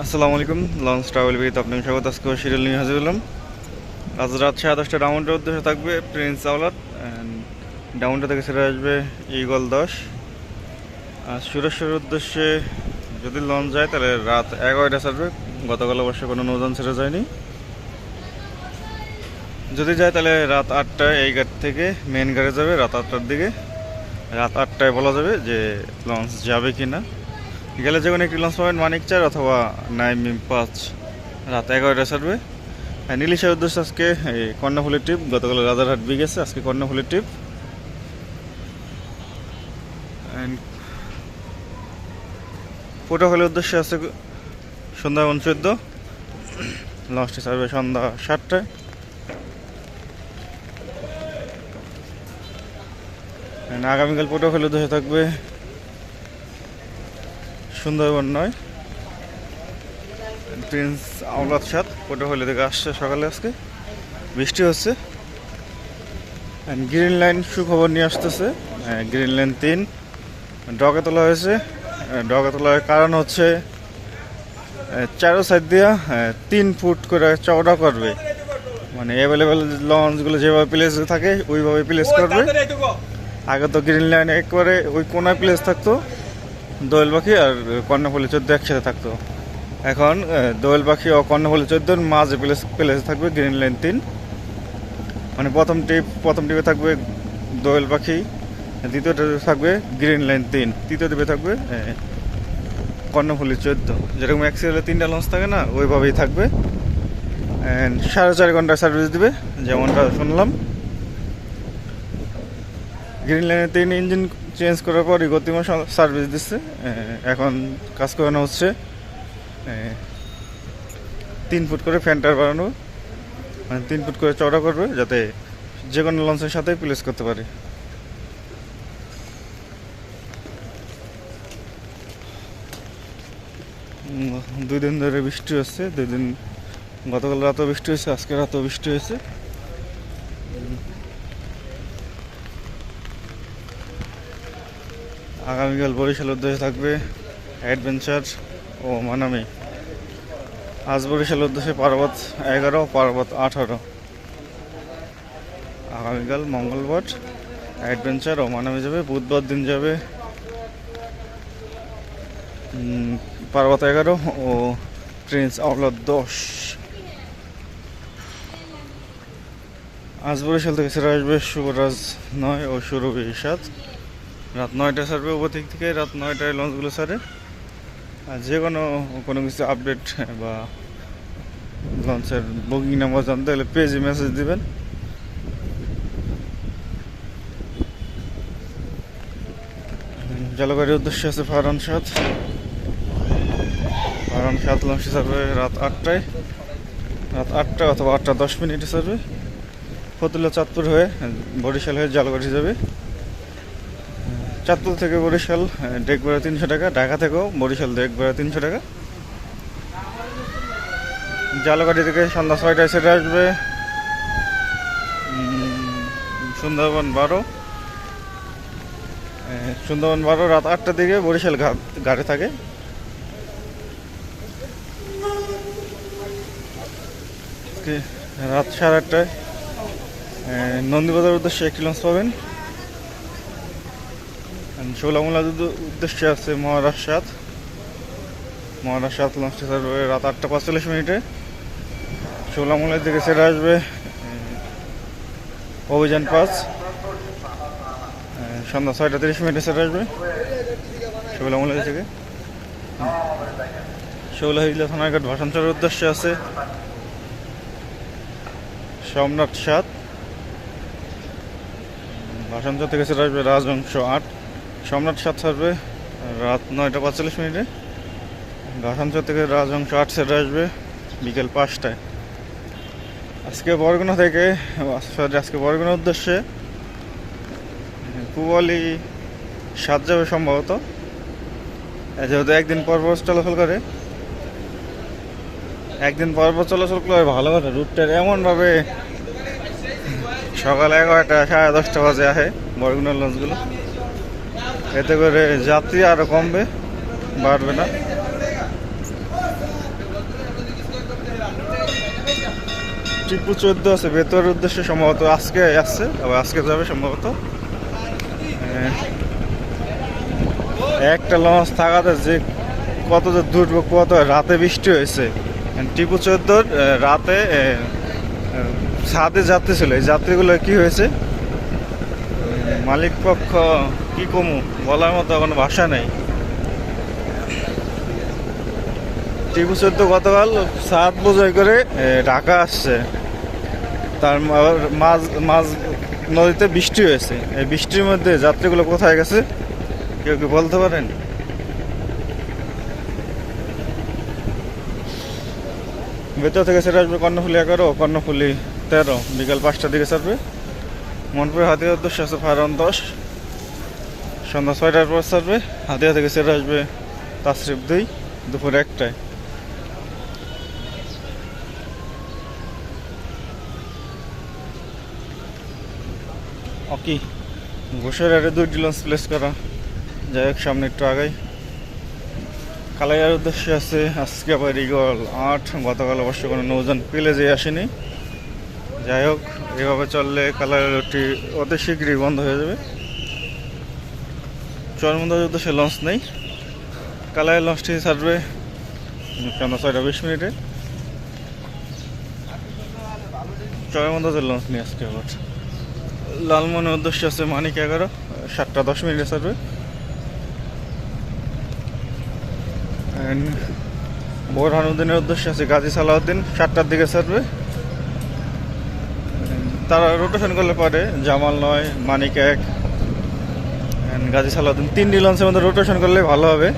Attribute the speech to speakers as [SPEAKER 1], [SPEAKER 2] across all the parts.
[SPEAKER 1] আসসালামু আলাইকুম launch travel বিথ আপনাকে স্বাগত। আজকে সিরিয়াল নিয়ে হাজির হলাম। আজ রাত সাড়ে দশটা ডাউনটার উদ্দেশ্যে থাকবে প্রিন্স আওলাদ ডাউনটা থেকে ছেড়ে আসবে ইগল দশ। আর সুরেশ্বরের উদ্দেশ্যে যদি লঞ্চ যায়, তাহলে রাত এগারোটা ছাড়বে। গতকাল অবশ্য কোনো নৌযান ছেড়ে যায়নি। যদি যায়, তাহলে রাত আটটায় এই ঘাট থেকে মেন গাড়ি যাবে, রাত আটটার দিকে। রাত আটটায় বলা যাবে যে লঞ্চ যাবে কি না গেলে যে কোনো একটি লঞ্চ পাবেন মানিক চার অথবা নাইম পাঁচ, রাত এগারোটা ছাড়বে। আর নীলিশের উদ্দেশ্যে আজকে এই কর্ণফুলের ট্রিপ গতকাল রাজারহাট বি গেছে, আজকে কর্ণফুলের ট্রিপ পটুয়াখালীর উদ্দেশ্যে আছে সন্ধ্যাবন চোদ্দ। লঞ্চটি ছাড়বে সন্ধ্যা সাতটায়। আগামীকাল পটুয়াখালীর উদ্দেশ্যে থাকবে সুন্দরবন নয়। প্রিন্স আওলাদ সাত পটুয়াখালী থেকে আসছে সকালে আজকে। বৃষ্টি হচ্ছে। গ্রিন লাইন সুখবর নিয়ে আসতেছে। গ্রিন লাইন তিন ডগে তোলা হয়েছে। ডগে তোলার কারণ হচ্ছে চারো সাইড দিয়া তিন ফুট করে চওড়া করবে। মানে অ্যাভেলেবেল লঞ্চগুলো যেভাবে প্লেস থাকে ওইভাবে প্লেস করবে। আগে তো গ্রিন লাইনে একবারে ওই কোনায় প্লেস থাকতো। দোয়েল পাখি আর কর্ণফুলি চোদ্দ একসাথে থাকতো। এখন দোয়েল পাখি ও কর্ণফুলি চোদ্দোর মাঝে প্লেস প্লেস থাকবে গ্রিন লাইন তিন। মানে প্রথম টিপ, প্রথম টিপে থাকবে দোয়েল পাখি, দ্বিতীয় টিপে থাকবে গ্রিন লাইন তিন। তৃতীয় টিপে থাকবে কর্ণফুলি চোদ্দ। যেরকম অ্যাক্সিডেন্টে তিনটা লঞ্চ থাকে না, ওইভাবেই থাকবে। সাড়ে চার ঘণ্টা সার্ভিস দেবে, যেমনটা শুনলাম। গ্রিন লাইনে তিন ইঞ্জিন চেঞ্জ করার পরই গতিমা সার্ভিস দিচ্ছে এখন কাজ করানো হচ্ছে। তিন ফুট করে ফ্যানটার বাড়ানো। মানে তিন ফুট করে চওড়া করবে যাতে যে কোনো লঞ্চের সাথে প্লেস করতে পারে। দুই দিন ধরে বৃষ্টি হচ্ছে। দুই দিন গতকাল রাতেও বৃষ্টি হয়েছে, আজকে রাতেও বৃষ্টি হয়েছে। আগামীকাল বরিশাল উদ্দেশ্যে থাকবে অ্যাডভেঞ্চার ও মানামি। আজ বরিশাল উদ্দেশ্যে পার্বত এগারো, পার্বত আঠারো। আগামীকাল মঙ্গলবার অ্যাডভেঞ্চার ও মানামি যাবে, বুধবার দিন যাবে পার্বত এগারো ও প্রিন্স আউলাদ দশ। আজ বরিশাল থেকে ছেড়ে আসবে শুভরাজ নয় ও সুরভি সাত রাত নয়টা ছাড়বে ওপর থেকে, রাত নয়টায় লঞ্চগুলো ছাড়ে আর যে কোনো কোনো কিছু আপডেট বা লঞ্চের বুকিং নাম্বার জানতে হলে পেজে মেসেজ দিবেন। জলগাড়ির উদ্দেশ্য আছে ফারান সাত ফারান সাত লঞ্চে ছাড়বে রাত আটটায়। রাত আটটা অথবা আটটা দশ মিনিটে ছাড়বে ফতুল্লা চাঁদপুর হয়ে বরিশাল হয়ে জালগাড়ি যাবে। চাঁদপুর থেকে বরিশাল ডেক ভাড়া তিনশো টাকা, ঢাকা থেকেও বরিশাল ডেক তিনশো টাকা। জালগাড়ি থেকে সন্ধ্যা ছয়টায় সেটা আসবে। সুন্দরবন বারো। সুন্দরবন বারো রাত আটটার দিকে বরিশাল ঘাট থাকে। রাত সাড়ে আটটায় নন্দীবাজার উদ্দেশ্যে একটি লঞ্চ পাবেন। ষোলামূলার উদ্দেশ্যে আছে মহারাজ সাত লঞ্চটি ছাড়বে রাত আটটা পাঁচচল্লিশ মিনিটে। ষোলামূলের দিকে ছেড়ে আসবে অভিযান পাঁচ। সন্ধ্যা ছয়টা তিরিশ মিনিটে ছেড়ে আসবে। ষোলামূলের থেকে ষোলা হিজলা থানাঘাট ভাষাঞ্চলের উদ্দেশ্যে আছে। সোমনাথ সাত। ভাষাঞ্চল থেকে ছেড়ে আসবে রাজবংশ আট। সম্রাট সাত ছাড়বে। রাত নয়টা পাঁচচল্লিশ মিনিটে। ভাষাঞ্চল থেকে রাজবংশ আট ছেড়ে আসবে বিকেল পাঁচটায়। আজকে বরগুনা থেকে আজকে বরগুনার উদ্দেশ্যে পুবালি সাত যাবে সম্ভবত। যেহেতু একদিন পর পর চলাচল করে, একদিন পর পর চলাচল করে ভালো করে। রুটটার এমনভাবে সকাল এগারোটা, সাড়ে দশটা বাজে আসে বরগুনার লঞ্চগুলো। এতে করে যাত্রী আরও কমবে, বাড়বে না। টিপু চোদ্দ আছে বেতর উদ্দেশ্যে সম্ভবত আজকে আসছে, আবার আজকে যাবে সম্ভবত। একটা লঞ্চ থাকাতে যে কত যে দুর্ব কত রাতে বৃষ্টি হয়েছে। টিপু চোদ্দোর রাতে ছাদে যাত্রী ছিল, এই যাত্রীগুলো কি হয়েছে? মালিক পক্ষ কি কমু? বলার মতো কোনো ভাষা নেই। টিপু চোদ্দ গতকাল সাত বোঝাই করে ঢাকা আসছে। তার মাঝ মাঝ নদীতে বৃষ্টি হয়েছে। এই বৃষ্টির মধ্যে যাত্রীগুলো কোথায় গেছে কেউ কি বলতে পারেন? ভেতর থেকে সেটা আসবে কর্ণফুলি এগারো, কর্ণফুলি তেরো, বিকাল পাঁচটার দিকে ছাড়বে। মনপুরের হাতিয়ার উদ্দেশ্য আছে ফারন দশ। সন্ধ্যা ছয়টার পর ছাড়বে। হাতিয়া থেকে সেটা আসবে তাসরিফ দুই, দুপুর একটায়। ওকে ঘোষের দুইটি লঞ্চ প্লেস করা। যাই হোক, সামনে একটু আগাই। কালাইয়ার উদ্দেশ্যে আছে আজকে আবার ইগল আট, গতকাল অবশ্য কোনো নৌযান পেলে যে আসেনি। যাই হোক, এভাবে চললে কালাইয়ারটি অতি শীঘ্রই বন্ধ হয়ে যাবে। চরমন্দার উদ্দেশ্যে লঞ্চ নেই। কালাইয়ের লঞ্চটি ছাড়বে সন্ধ্যা ছয়টা বিশ মিনিটে। চরমন্দাজের লঞ্চ নিয়ে আজকে আবার। লালমনের উদ্দেশ্য আছে মানিক এগারো, সাতটা দশ মিনিটে ছাড়বে। বোরহানুদ্দিনের উদ্দেশ্য আছে গাজী সালাউদ্দিন, সাতটার দিকে ছাড়বে। তারা রোটেশন করলে পারে জামাল নয়, মানিক এক গাজী সালাউদ্দিন। তিনটি লঞ্চের মধ্যে রোটেশন করলে ভালো হবে।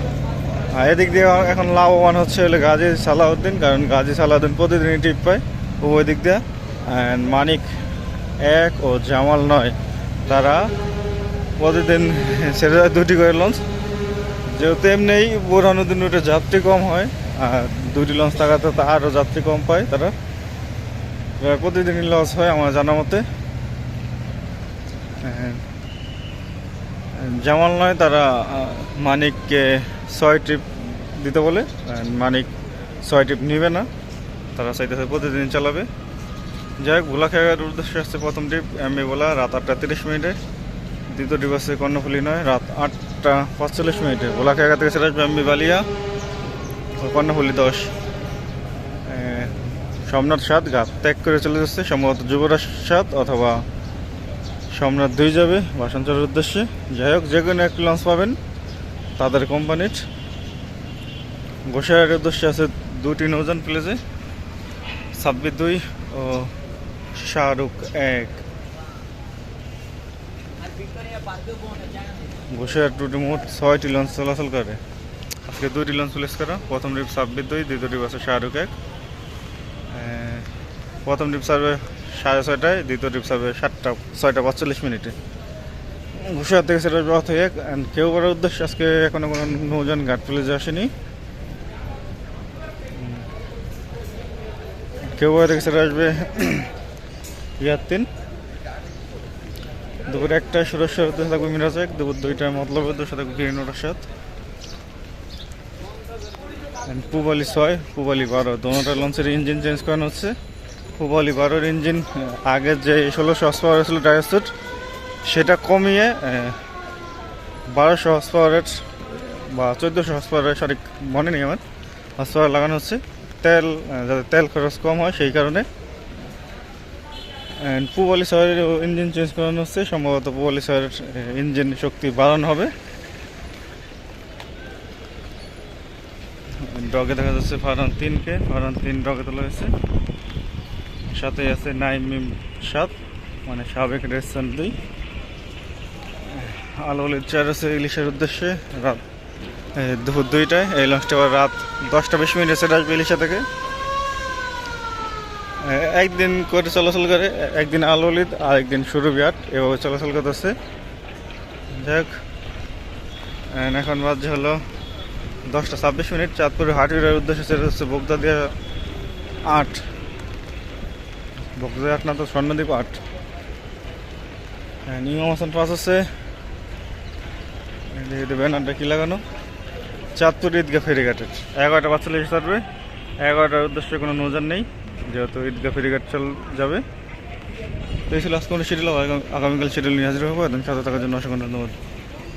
[SPEAKER 1] আর এদিক দিয়ে এখন লাভবান হচ্ছে হলে গাজী সালাউদ্দিন, কারণ গাজী সালাউদ্দিন প্রতিদিনই টিপ পায় উভয় দিক দিয়ে। অ্যান্ড মানিক এক ও জামাল নয়, তারা প্রতিদিন যায় দুটি করে লঞ্চ যেহেতু এমনিই বোরহানুদ্দিন রুটে যাত্রী কম হয়, আর দুটি লঞ্চ থাকাতে আরও যাত্রী কম পায় তারা। প্রতিদিনই লস হয় আমার জানা মতে। যেমন নয়, তারা মানিককে ছয় ট্রিপ দিতে বলে মানিক ছয় ট্রিপ নিবে না। তারা চাইতেছে প্রতিদিন চালাবে। যাই হোক, ভোলা খেয়ার উদ্দেশ্যে আসছে প্রথম ট্রিপ এমএ বলা রাত আটটা তিরিশ মিনিটে। দ্বিতীয় ট্রিপ আছে কর্ণফুলি নয়, রাত আটটা পঁয়তাল্লিশ মিনিটে। ভোলা থেকে সেটা আসবে এমবি বালিয়া কর্ণফুলি দশ। সোমনাথ সাত ঘাট ত্যাগ করে চলে যাচ্ছে। সম্ভবত যুবরাজ সাত অথবা সোমনাথ দুই যাবে বাসন্তরের উদ্দেশ্যে। যাই হোক, যে কোনো একটি লঞ্চ পাবেন তাদের কোম্পানির। গোসাইয়ের উদ্দেশ্যে আছে দুটি নৌজান প্লেজে ছাব্বিশ দুই ও শাহরুখ এক। গোসাইয়ের টুটি মোট ছয়টি লঞ্চ চলাচল করে। আজকে দুইটি লঞ্চ প্লেস করা। প্রথম রিপ ছাব্বিশ দুই, দ্বিতীয় ট্রিপ আছে শাহরুখ এক। প্রথম ট্রিপ সার্ভে সাড়ে ছয়টায়, দ্বিতীয় ট্রিপ সার্ভে সাতটা, ছয়টা পাঁচচল্লিশ মিনিটে। ঘুষার থেকে সেটা এক অ্যান্ড কেউ করার উদ্দেশ্যে আজকে এখনও কোনো নৌযান ঘাট প্লেজে আসেনি। কেউ থেকে সেটা আসবে ইয়ার তিন দুপুর একটায় সুরেশ্বর থাকবে মিরাজ এক দুপুর দুইটায় মতলব উদ্দেশ্যে থাকবে সাত And পুবালি ছয় পুবালি বারো দোনোটা লঞ্চের ইঞ্জিন চেঞ্জ করানো হচ্ছে। পুবালি বারোর ইঞ্জিন আগের যে ষোলোশো হর্স পাওয়ার ছিল ডায়াস্টুট সেটা কমিয়ে বারোশো হর্স পাওয়ারের বা চোদ্দোশো হর্স পাওয়ারের সঠিক মনে নেই আমার হর্স পাওয়ার লাগানো হচ্ছে। তেল যাতে তেল খরচ কম হয় সেই কারণে। পুবালি ছয়ের ইঞ্জিন চেঞ্জ করানো হচ্ছে, সম্ভবত পুবালি ছয়ের ইঞ্জিন শক্তি বাড়ানো হবে। ডগে দেখা যাচ্ছে ফারান তিনকে ফারান তিন ডগে তোলা হয়েছে। সাথে আছে নাইন মিম সাত মানে সাবেক রেস্টুরেন্ট দুই। আলোলের চার আছে ইলিশের উদ্দেশ্যে, রাত দুপুর দুইটায়। এই লঞ্চটা আবার রাত দশটা বিশ মিনিটে সেটা আসবে ইলিশা থেকে। একদিন করে চলাচল করে, একদিন আলোলিত আর একদিন শুরু সুরবিয়াট এভাবে চলাচল করতেছে। যাই হোক এখন বাজছে হলো দশটা ছাব্বিশ মিনিট চাঁদপুরের হাটির উদ্দেশ্যে সেটা হচ্ছে বগদা দিয়ে আট। বগদা আট না তো স্বর্ণদ্বীপ আট। হ্যাঁ নিউ হাসান পাস এদিকে ব্যানারটা কি লাগানো? চাঁদপুর ঈদগা ফেরিঘাটের। এগারোটা পাঁচচল্লিশ ছাড়বে এগারোটার উদ্দেশ্যে কোনো নজর নেই, যেহেতু ঈদগাহ ফেরিঘাট চল যাবে। তো এই ছিল আজকে শিডিউল। আগামীকাল শিডিউল নিয়ে হাজির হব। এবং সাথে থাকার জন্য অসংখ্য ধন্যবাদ।